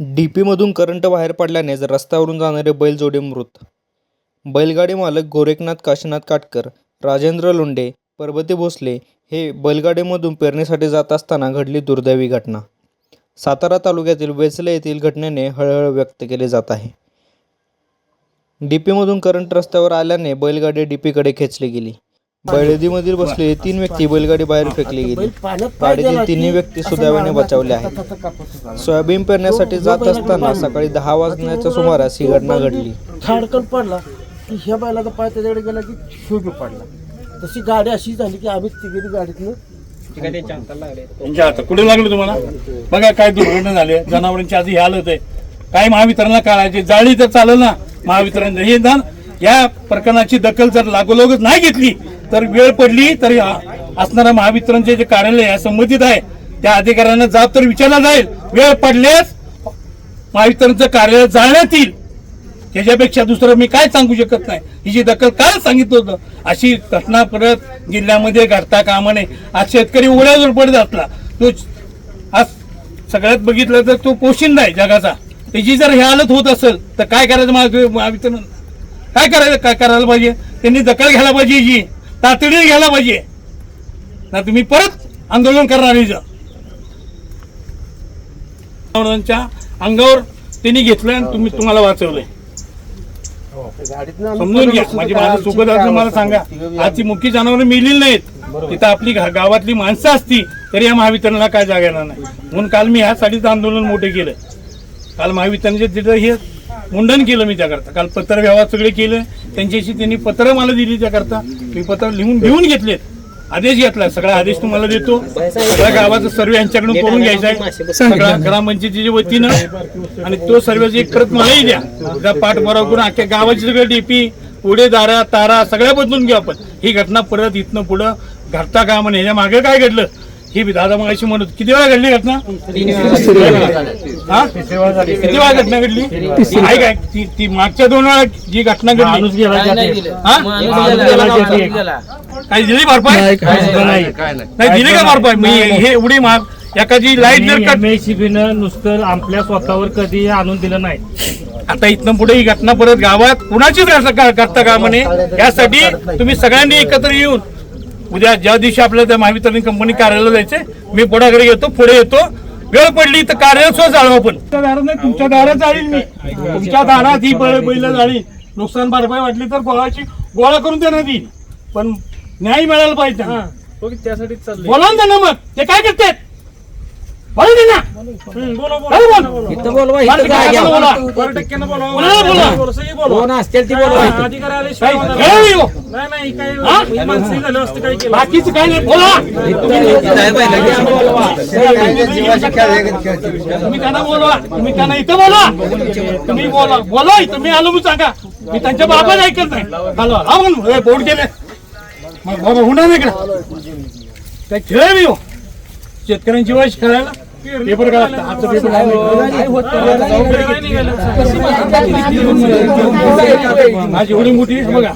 डीपीमधून current बाहेर पडल्याने रस्त्यावरून जाणारे बैलजोडी मृत. बैलगाडी मालक गोरेखनाथ काशीनाथ काटकर राजेंद्र लोंडे पर्वती भोसले हे बैलगाडीमधून पेरणीसाठी जात असताना घडली दुर्दैवी घटना. सातारा तालुक्यातील वेसले येथील घटनेने हळहळ व्यक्त केली जात आहे. डीपीमधून करंट रस्त्यावर आल्याने बैलगाडी डीपीकडे खेचली गेली. बैलदीमधील बसलेले तीन व्यक्ती बैलगाडी बाहेर फेकली गेली. गाडीतील तिन्ही व्यक्ती सुदैवाने बचावले आहेत. सोयाबीन पेरण्यासाठी जात असताना सकाळी दहा वाजण्याच्या सुमारास ही घटना घडली. खाडकन पडला की ह्या बैलाचा पाय त्याच्याकडे गेला की शोभी पडला. तशी गाडी अशी झाली की आम्ही तिघेरी गाडीतनं आता कुठे लागलं तुम्हाला? बघा काय दुर्घटना झाली जनावरांची आधी हे हालत आहे काय महावितरणला काढायचे. जाळी तर चालेल ना महावितरण. हे ना या प्रकरणाची दखल जर लागोलगच नाही घेतली तर वेळ पडली तर असणाऱ्या महावितरणचे जे कार्यालय संबंधित आहे त्या अधिकाऱ्यांना जाब तर विचारला जाईल. वेळ पडल्यास महावितरणचं कार्यालय जाळण्यात येईल. त्याच्यापेक्षा दुसरं मी काय सांगू शकत नाही. हिची दखल काय सांगितलं होतं अशी घटना परत जिल्ह्यामध्ये घडता कामा नये आज शेतकरी उघड्यावर पडत असला. तो आज सगळ्यात बघितलं तर तो पोशिंदा आहे जगाचा. त्याची जर हे हालत होत असेल तर काय करायचं महावितरण? काय करायचं काय करायला पाहिजे? त्यांनी दखल घ्यायला पाहिजे जी. तातडीने घ्यायला पाहिजे. ना तुम्ही परत आंदोलन करणार जनावरांच्या अंगावर त्यांनी घेतलं आणि तुम्ही तुम्हाला वाचवलंय. समजून घ्या. म्हणजे माझं चुकत असलं मला सांगा. आजची मुख्य जनावर मिळलेली नाहीत. तिथं आपली गावातली माणसं असती तरी या महावितरणला काय जागा येणार नाही. म्हणून काल मी ह्यासाठीच आंदोलन मोठे केलं. काल महावितरणचे तिथं हे मुंडन केलं मी त्याकरता. काल पत्र व्यवहार सगळे केलं. त्यांच्याशी त्यांनी पत्र मला दिली त्याकरता. मी पत्र लिहून घेऊन घेतलेत आदेश घेतला. सगळा आदेश तुम्हाला देतो. सगळ्या गावाचा सर्वे यांच्याकडून करून घ्यायचा आहे. सगळा ग्रामपंचायतीच्या वतीनं. आणि तो सर्वेची एक प्रत मलाही द्या. त्या पाठपुरावा करून अख्ख्या गावाची सगळं डीपी पुढे दारा तारा सगळ्या बदलून घेऊ आपण. ही घटना परत इथनं पुढं घडता का म्हणे? ह्याच्या मागे काय घडलं? ही दादा मग अशी म्हणत किती वेळा घडली घटना? हा? किती वेळा घटना घडली? आहे काय ती ती मागच्या दोन वेळा जी घटना घडली. हा? काही दिली भरपाई? नाही दिली का भरपाई? मी हे एवढी महाग एखादी लाइट जर कट एमएसीबीनं नुसतं आपल्या स्वतःवर कधी आणून दिलं नाही. आता इथनं पुढे ही घटना परत गावात कुणाचीच असं का- करता का म्हणे यासाठी तुम्ही सगळ्यांनी एकत्र येऊन उद्या ज्या दिवशी आपल्याला त्या महावितरण कंपनी कार्यालय जायचंय मी पुढाकडे येतो पुढे येतो. वेळ पडली तर कार्यालय सुद्धा जाळू आपण. दारात नाही तुमच्या दारात जाळील मी. तुमच्या दारात ही बैल जाळी नुकसान भरपाई वाटली तर गोळाची गोळा करून देणार ती पण न्याय मिळायला पाहिजे. बोला ना मग ते काय करतात? बोला? इथं बोलवा इथं? कोण असतील ती बोलवा इथं. नाही. हो? नाही नाही. काय हा? ही माणसं झालं असतं काय केलं बाकीचं काय नाही. बोला. तुम्ही त्यांना बोलवा. तुम्ही त्यांना इथं बोला तुम्ही बोला. बोला इथं मी आलो म्हणून सांगा. मी त्यांच्या बाबाच ऐकत नाही. हॅलो हा म्हणून हे बोर्ड मग बाबा होणार नाही का काय खेळ मी हो. शेतकऱ्यांची वयस खेळायला. पेपर काय लागतं? आजचं पेपर माझी एवढी मोठी आहे, बघा.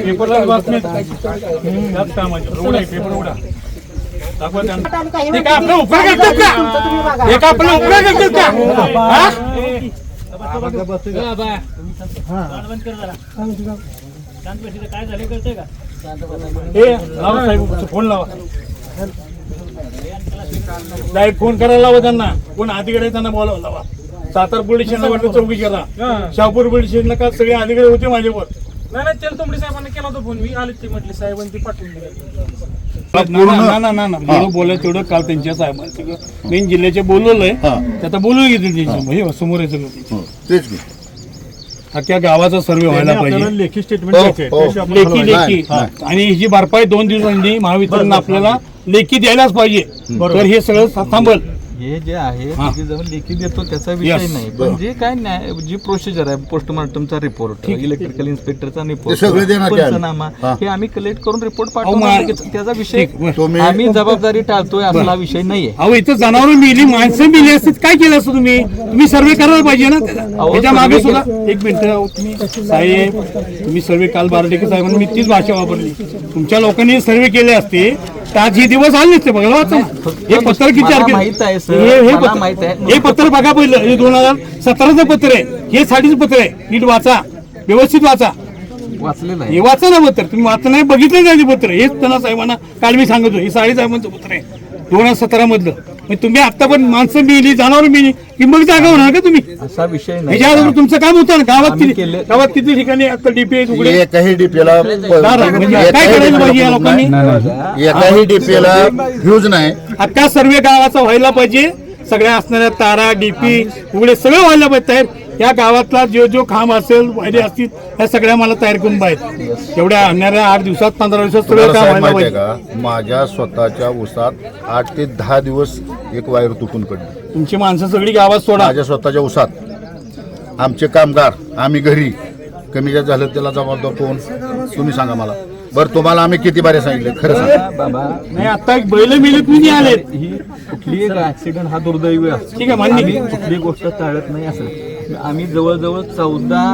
पेपरला त्याच कामाची आहे, पेपर दाखवा त्यांना. ते काय आपला उपयोग करतात का हे काय आपला उपयोग करतात का हा? हे? लावा साहेब फोन लावा. साहेब फोन करायला लावा त्यांना. कोण अधिकारी आहे त्यांना बोलावं लावा. सातारा पोलीस स्टेशनला वाटतं चौकी केला शहापूर पोलीस स्टेशनला का सगळे अधिकारी होते माझ्यावर. नाही नाही तेल तुमडी साहेबांना केला होता फोन. मी आले ते म्हटले साहेबांनी ती पाठवून दिली. ना ना ना ना जेवढं बोलायचं तेवढं काल त्यांच्या साहेबांचं मेन जिल्ह्याचे बोलवलंय. ते आता बोलून घेतील त्यांची हे समोर आहे सगळं. तेच की. अख्ख्या गावाचा सर्वे व्हायला पाहिजे. लेखी हो, हो. लेखी लेखी. आणि ही जी भरपाई दोन दिवसांनी महावितरण आपल्याला लेखी द्यायलाच पाहिजे. तर हे सगळं थांबल. हे जे आहे. ते जेव्हा लेखी देतो त्याचा विषय Yes. नाही. पण जे काय न्याय जी प्रोसिजर आहे पोस्टमार्टमचा रिपोर्ट इलेक्ट्रिकल इन्स्पेक्टरचा ते सगळे देणार रिपोर्ट. पंचनामा हा. हे आम्ही कलेक्ट करून रिपोर्ट मा- त्याचा विषय ठीक, बरं. तुम्ही आम्ही जबाबदारी टाळतोय असला विषय नाहीये. अहो इथं जनावर मिली माणसं मिली असतील काय केलं असतं तुम्ही? तुम्ही सर्वे करायला पाहिजे ना? त्याच्यामागे सर्वे सुद्धा एक मिनिट अहो, तुम्ही साहेब तुम्ही सर्वे काल बारडेकर साहेबांनी मी तीच भाषा वापरली. तुमच्या लोकांनी सर्वे केले असते आज हे दिवस आले नसते बघा वाचा. हे पत्र किती मला माहीत आहे, सर. हे हे मला पत्र- माहीत आहे. हे पत्र बघा पहिलं हे दोन हजार सतराचं पत्र आहे. हे साठीच पत्र आहे. नीट वाचा. व्यवस्थित वाचा. वाचलेलं आहे. हे वाचा ना पत्र. तुम्ही वाचा नाही बघितलं नाही ते पत्र. हेच त्यांना साहेबांना काल मी सांगतो हे साडे साहेबांचं पत्र आहे. दोन हजार सतरा मधलं तुम्ही आता पण माणसं मिली जनावर मिली की मग जागा होणार का तुम्ही? असा विषय नाही. ह्याच्या अगोदर तुमचं काम होतं ना गावात किती केले- गावात किती ठिकाणी आता डीपीआय उघडे? एकाही डीपीला म्हणजे काय करायला पाहिजे या लोकांनी? एकाही डीपीला फ्यूज नाही. अख्खा सर्वे गावाचा व्हायला पाहिजे. सगळ्या असणाऱ्या तारा डीपी उघडे सगळं व्हायला पाहिजे. तयार या गावातला जो जो खांब असेल वायदे असतील त्या सगळ्या मला तयार करून पाहिजे एवढ्या आणणाऱ्या आठ दिवसात पंधरा दिवसात सगळं काम व्हायला पाहिजे. का? माझ्या स्वतःच्या ऊसात आठ ते दहा दिवस एक वायर तुटून पडली. तुमची माणसं सगळी गावात सोडा. माझ्या स्वतःच्या ऊसात. आमचे कामगार आम्ही घरी. कमी जास्त झालं त्याला जबाबदार कोण? तुम्ही सांगा मला. बरं तुम्हाला आम्ही किती बारे सांगितले? खरं सांगा. बाबा. नाही आता एक बैल मिळत मी आलेत. ही कुठली एक ऍक्सिडेंट हा दुर्दैवी असतो ठीक आहे, मान्य. आम्ही. कुठली गोष्ट टाळत नाही असं. आम्ही जवळजवळ चौदा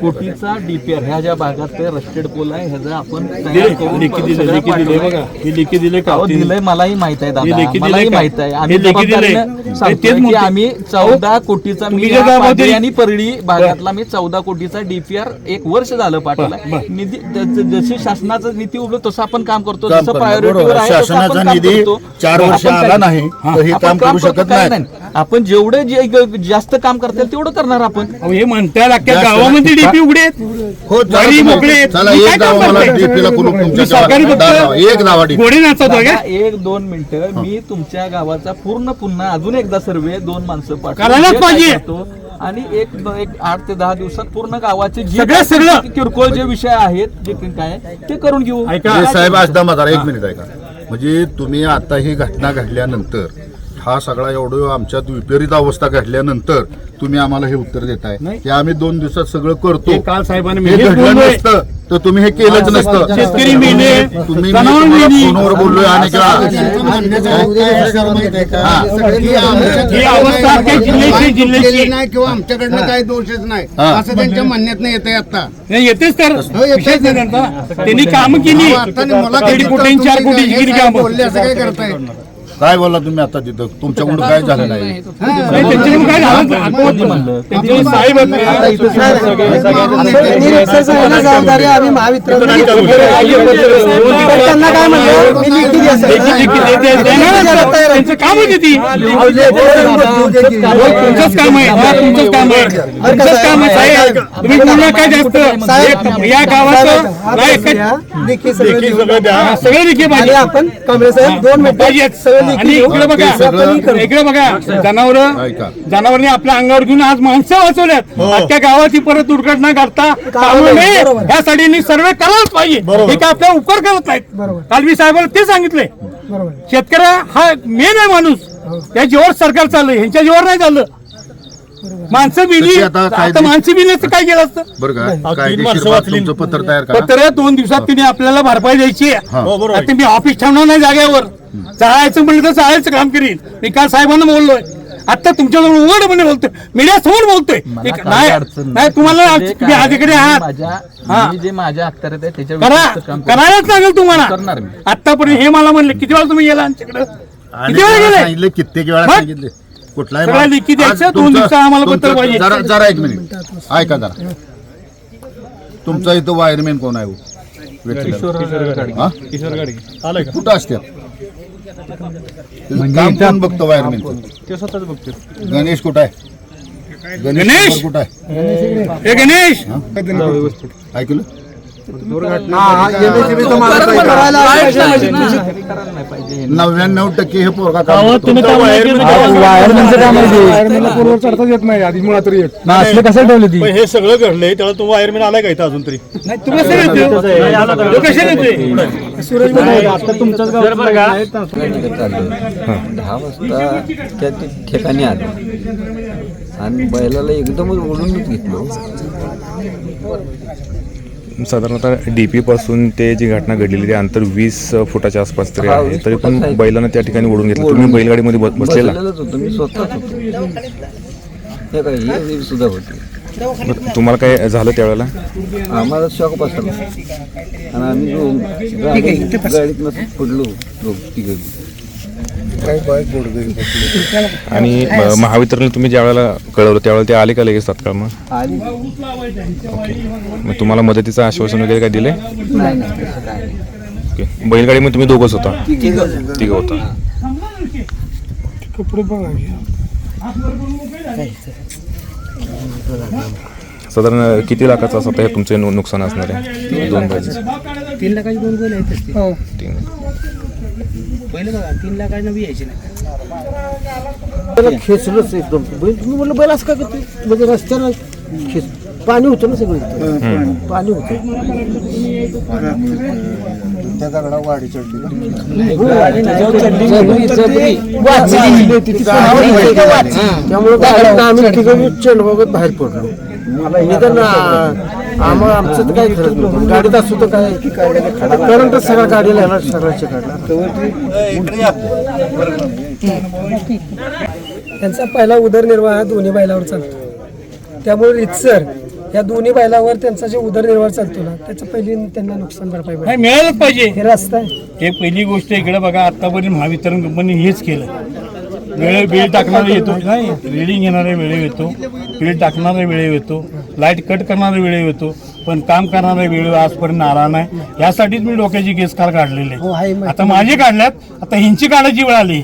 कोटीचा डीपीआर ह्या ज्या भागात ते रस्टेड पोल आहे ह्याचा आपण तयार दिले करून लेखी दिले सगळं लेखी दिले पाठवलंय. बघा हे लेखी दिले का अहो, दिलंय मलाही माहीत आहे दादा लेखी दिलंय मलाही का? माहीत आहे आम्ही हे लेखी दिलंय. जबाबदारीनं हे सांगतोय तेच की म्हणतोय. आम्ही चौदा कोटीचा मी तुम्ही जे या जबाबदारी- पाथरी आणि परळी भागातला मी चौदा कोटीचा डीपीआर एक वर्ष झालं पाठवला बर. निधी ज- ज- जशी शासनाचा निधी उभं तसं आपण काम करतो काम जसं करणार, प्रायोरिटीवर बरोबर. आहे तसं आपण शासनाचा काम निधी करतो. चार वर्ष आपण आला काय- नाही तर हे आपण काम करू करतो, शकत काय नाही आपण जेवढे जे जास्त काम करता तेवढं करणार आपण अहो, हे अख्ख्या जास्त गावामध्ये डीपी उघडे आहेत. हो चला घरी तुम्ही- मोकळे आहेत. चला तुम्ही काय एक काम गाव मला करताय? डीपीला कुलूप मी तुमच्या सरकारी गावात फक्त दाखवा. एक दावा डीपी घोडे नाचवतो दादा, का एक दोन मिनिटं मी तुमच्या गावाचा पूर्ण पुन्हा अजून एकदा सर्वे दोन माणसं पाठवून करायलाच जे काय पाहिजे. करतो, आणि एक एक आठ ते दहा दिवसात पूर्ण गावाचे जे सगळं- काय सगळं. किरकोळ जे विषय आहेत जे काही काय ते करून घेऊ ऐका साहेब आज दमा जरा एक मिनिट ऐका म्हणजे तुम्ही आता ही घटना घडल्यानंतर हा सगळा एवढं आमच्यात विपरीत अवस्था घडल्यानंतर तुम्ही आम्हाला हे उत्तर देताय. नाही. की आम्ही दोन दिवसात सगळं करतो. हे काल साहेबांनी मी हे घडलं. नसतं तर तुम्ही हे केलंच नसतं. शेतकरी मेले. तुम्ही फोनवर बोललोय आणि ही. नाही किंवा आमच्याकडनं काही दोषच नाही. हा. असं त्यांच्या म्हणण्यात येते आता. नाही येतेच तर. नाही त्यांचा. त्यांनी काम केली. मला कोटी चार काम. बोलले असं काय करताय. काय बोलला तुम्ही आता तिथं तुमच्याकडून काय झालं नाही काय. जबाबदारी आम्ही महावितरण त्यांना म्हणलं मी लिखी द्या सर. त्यांचं काम होती ती तुमचंच काम आहे हा, तुमचंच काम आहे तुमचंच काम आहे साहेब तुम्ही बोलला काय जास्त हे- या गावाचं नाही का- लिखी सगळं. सगळं हा, लिखी आणि पाहिजे आपण साहेब दोन पाहिजे मिनिटं सगळं आणि. इकडे बघा. इकडे बघा. जनावर. जनावरने आपल्या अंगावर घेऊन आज माणसं वाचवल्यात. अख्ख्या गावाची परत दुर्घटना घडता कामं नये बरोबर. यासाठी सर्वे करायलाच पाहिजे. हे काय आपल्या उपकार करत नाहीत. बरोबर. काल मी साहेबांना ते सांगितले बरोबर. शेतकऱ्या हा मेन आहे माणूस. त्या जीवावर सरकार चाललंय. ह्यांच्या जीवावर नाही चाललं. माणसं बिली आता माणसं बिली असतं काय केलं असतं? बरं का? कायदेशीर बाब तुमचं पत्र तयार करा. पत्र दोन दिवसात तिने आपल्याला भरपाई द्यायची आहे. हा. आता मी ऑफिस ठेवणार नाही जागेवर. जायचं म्हणलं तर जायचं काम करीन. मी काल साहेबांना बोललोय. आता तुमच्याजवळ उघडपणे बोलतोय. मीडिया समोर बोलतोय. नाही तुम्हाला अधिकारी आहे, आहात. हा. जे माझ्या अखत्यारीत आहे त्याच्या. करायलाच लागेल तुम्हाला. करणार मी. आतापर्यंत हे मला म्हणले किती वेळा तुम्ही गेला आमच्याकडे? किती वेळा गेले कित्येक वेळा? सांगितले. कुठलाही सगळ्या माल- लेखी द्यायचं, दोन दिवसात आम्हाला पत्र पाहिजे. जरा जरा एक मिनिट. ऐका जरा. तुमचा इथं वायरमॅन कोण आहे. हा? कुठं असते काम कोण बघतो वायरमॅन ते स्वतःच बघतो. गणेश कुठं आहे? गणेश? कुठं आहे? हे? गणेश ऐकलं? नव्याण्णव टक्के हे पोरगा चढताच येत नाही आधी मुळात तरी येत. हे सगळं घडलंय त्याला तो वायरमॅन आलाय का इथं अजून तरी? तू कसं? तू येतोय? दहा वाजता त्या ते ठिकाणी आलो. आणि बैलाला एकदमच ओढूनच घेतलो. साधारणतः डीपी पासून ते जी घटना घडलेली ते अंतर वीस फुटाच्या आसपास तरी हा, आहे. तरी पण. बैलानं त्या ठिकाणी ओढून घेतलं. तुम्ही बैलगाडीमध्ये बस- बसलेला? बसलेलाच होतो. मी स्वतःच होतो. हे काय हे सुद्धा होते. मग तुम्हाला काय झालं त्यावेळेला? आम्हाला शॉक बसला. आणि आम्ही जो गाडी गाडीतनं आणि अ, महावितरण तुम्ही ज्या वेळेला कळवलं त्यावेळेला ते आले का लगेच तात्काळ मग? आली. मग तुम्हाला मदतीचं आश्वासन वगैरे काय दिले नाही नाही. तसं काय नाही ओके. बैलगाडीमध्ये तुम्ही दोघंच होता? तिघं. होता. साधारण किती लाखाचं असं हे तुमचे नु- नुकसान असणार आहे? दोन बैल तीन लाखाची दोन बैल आहेत हो. तीन. पहिले बघा तीन लाखाची नवी यायची नाही. त्याला खेचलंच एकदम. बैल मी म्हणलं बैल असं का करते म्हणजे रस्त्याला खेच पाणी होतं ना सगळं इथं. पाणी होतं. त्या दगडा वाढी चढली चेंड बघत बाहेर पडलो. आम्हाला आमचं तर नव्हतं गाडीत असू तर काय? करंट सगळ्या गाडीला ह्याला सगळ्याच्या काढला त्यांचा पहिला उदरनिर्वाह दोन्ही बैलावर चालतो. त्यामुळे रितसर या दोन्ही बैलावर त्यांचा जे उदरनिर्वाह चालतो ना त्याचं पहिली त्यांना नुकसान भरपाई नाही. मिळालंच पाहिजे. हे रस्ता आहे. हे पहिली गोष्ट इकडे बघा आतापर्यंत महावितरण कंपनी हेच केलं. वेळे बिल टाकणारा येतो. नाही. रिडिंग घेणारा वेळेवर येतो. बिल टाकणारा वेळेवर येतो. लाइट कट करणारा वेळेवर येतो. पण काम करणारा वेळेवर आजपर्यंत आला नाही. यासाठीच मी डोक्याची केस काल काढलेली हो, आहे. आहे माहिती. आता माझी काढल्यात. आता हिंची काढायची वेळ आली.